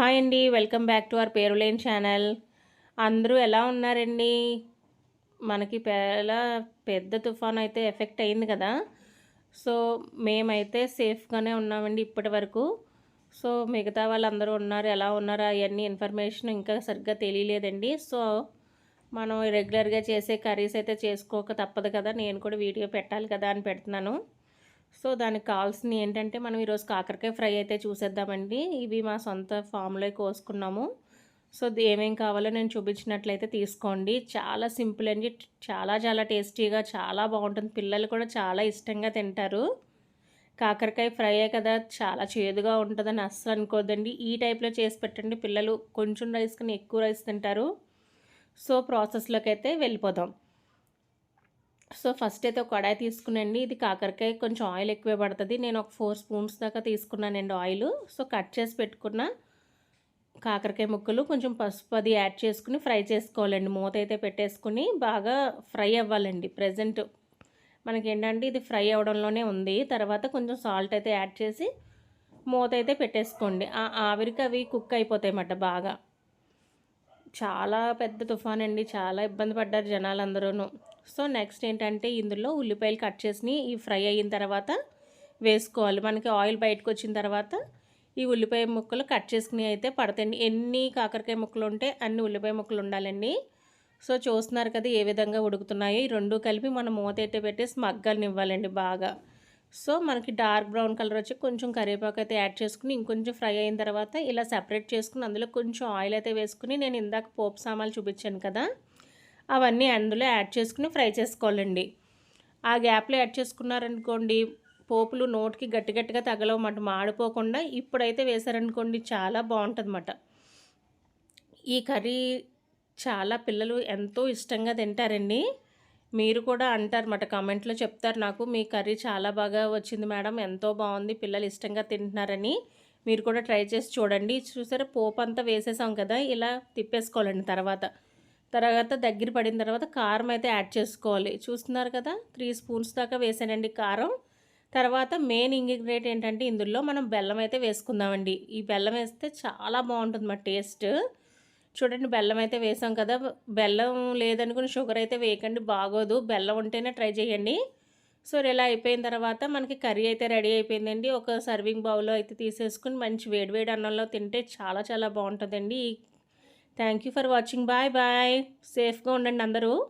Hi అండి welcome back to our పేరులేని channel. అందరూ ఎలా ఉన్నారండి? మనకి పెల పెద్ద తుఫాన్ అయితే ఎఫెక్ట్ అయింది కదా. సో మేమైతే సేఫ్గానే ఉన్నామండి ఇప్పటి వరకు. సో మిగతా వాళ్ళందరూ ఉన్నారు ఎలా ఉన్నారు అవన్నీ ఇన్ఫర్మేషన్ ఇంకా సరిగ్గా తెలియలేదండి. సో మనం రెగ్యులర్గా చేసే కర్రీస్ అయితే చేసుకోక తప్పదు కదా. నేను కూడా వీడియో పెట్టాలి కదా అని పెడుతున్నాను. సో దానికి కావాల్సింది ఏంటంటే మనం ఈరోజు కాకరకాయ ఫ్రై అయితే చూసేద్దామండి. ఇవి మా సొంత ఫామ్లో కోసుకున్నాము. సో ఏమేం కావాలో నేను చూపించినట్లయితే తీసుకోండి. చాలా సింపుల్ అండి. చాలా చాలా టేస్టీగా చాలా బాగుంటుంది. పిల్లలు కూడా చాలా ఇష్టంగా తింటారు. కాకరకాయ ఫ్రై కదా చాలా చేదుగా ఉంటుందని అస్సలు అనుకోద్దండి. ఈ టైప్లో చేసి పెట్టండి. పిల్లలు కొంచెం రైస్ కన్నా ఎక్కువ రైస్ తింటారు. సో ప్రాసెస్లోకి అయితే వెళ్ళిపోదాం. సో ఫస్ట్ అయితే ఒక కడాయి తీసుకునండి. ఇది కాకరకాయ కొంచెం ఆయిల్ ఎక్కువే పడుతుంది. నేను ఒక ఫోర్ స్పూన్స్ దాకా తీసుకున్నానండి ఆయిల్. సో కట్ చేసి పెట్టుకున్న కాకరకాయ ముక్కలు కొంచెం పసుపు అది యాడ్ చేసుకుని ఫ్రై చేసుకోవాలండి. మూత అయితే పెట్టేసుకుని బాగా ఫ్రై అవ్వాలండి. ప్రజెంట్ మనకి ఏంటంటే ఇది ఫ్రై అవ్వడంలోనే ఉంది. తర్వాత కొంచెం సాల్ట్ అయితే యాడ్ చేసి మూత అయితే పెట్టేసుకోండి. ఆ ఆవిరికి అవి కుక్ అయిపోతాయి అన్నమాట బాగా. చాలా పెద్ద తుఫాన్ అండి చాలా ఇబ్బంది పడ్డారు జనాలందరూ సో నెక్స్ట్ ఏంటంటే ఇందులో ఉల్లిపాయలు కట్ చేసి ఈ ఫ్రై అయిన తర్వాత వేసుకోవాలి. మనకి ఆయిల్ బయటకు వచ్చిన తర్వాత ఈ ఉల్లిపాయ ముక్కలు కట్ చేసుకుని అయితే పడతాయండి. ఎన్ని కాకరకాయ ముక్కలు ఉంటే అన్ని ఉల్లిపాయ ముక్కలు ఉండాలండి. సో చూస్తున్నారు కదా ఏ విధంగా ఉడుకుతున్నాయి. ఈ రెండు కలిపి మనం మూత అయితే పెట్టేసి మగ్గాలని ఇవ్వాలండి బాగా. సో మనకి డార్క్ బ్రౌన్ కలర్ వచ్చి కొంచెం కరివేపాకు అయితే యాడ్ చేసుకుని ఇంకొంచెం ఫ్రై అయిన తర్వాత ఇలా సెపరేట్ చేసుకుని అందులో కొంచెం ఆయిల్ అయితే వేసుకుని నేను ఇందాక పోపు సామాన్లు చూపించాను కదా. అవన్నీ అందులో యాడ్ చేసుకుని ఫ్రై చేసుకోవాలండి. ఆ గ్యాప్లో యాడ్ చేసుకున్నారనుకోండి పోపులు నోటికి గట్టి గట్టిగా తగలవమాట మాడిపోకుండా ఇప్పుడైతే వేశారనుకోండి చాలా బాగుంటుందన్నమాట. ఈ కర్రీ చాలా పిల్లలు ఎంతో ఇష్టంగా తింటారండి. మీరు కూడా అంటారన్నమాట కామెంట్లో చెప్తారు నాకు మీ కర్రీ చాలా బాగా వచ్చింది మేడం ఎంతో బాగుంది పిల్లలు ఇష్టంగా తింటున్నారని. మీరు కూడా ట్రై చేసి చూడండి. చూసారా పోపు అంతా వేసేసాం కదా ఇలా తిప్పేసుకోవాలండి తర్వాత. తర్వాత దగ్గర పడిన తర్వాత కారం అయితే యాడ్ చేసుకోవాలి. చూస్తున్నారు కదా? త్రీ స్పూన్స్ దాకా వేసానండి కారం. తర్వాత మెయిన్ ఇంగ్రీడియంట్ ఏంటంటే ఇందులో మనం బెల్లం అయితే వేసుకుందామండి. ఈ బెల్లం వేస్తే చాలా బాగుంటుంది మా టేస్ట్. చూడండి బెల్లం అయితే వేసాం కదా. బెల్లం లేదనుకుని షుగర్ అయితే వేయకండి బాగోదు. బెల్లం ఉంటేనే ట్రై చేయండి. సో ఇలా అయిపోయిన తర్వాత మనకి కర్రీ అయితే రెడీ అయిపోయిందండి. ఒక సర్వింగ్ బౌల్లో అయితే తీసేసుకుని మంచి వేడివేడి అన్నంలో తింటే చాలా చాలా బాగుంటుందండి. ఈ thank you for watching. Bye bye. సేఫ్గా ఉండండి అందరూ.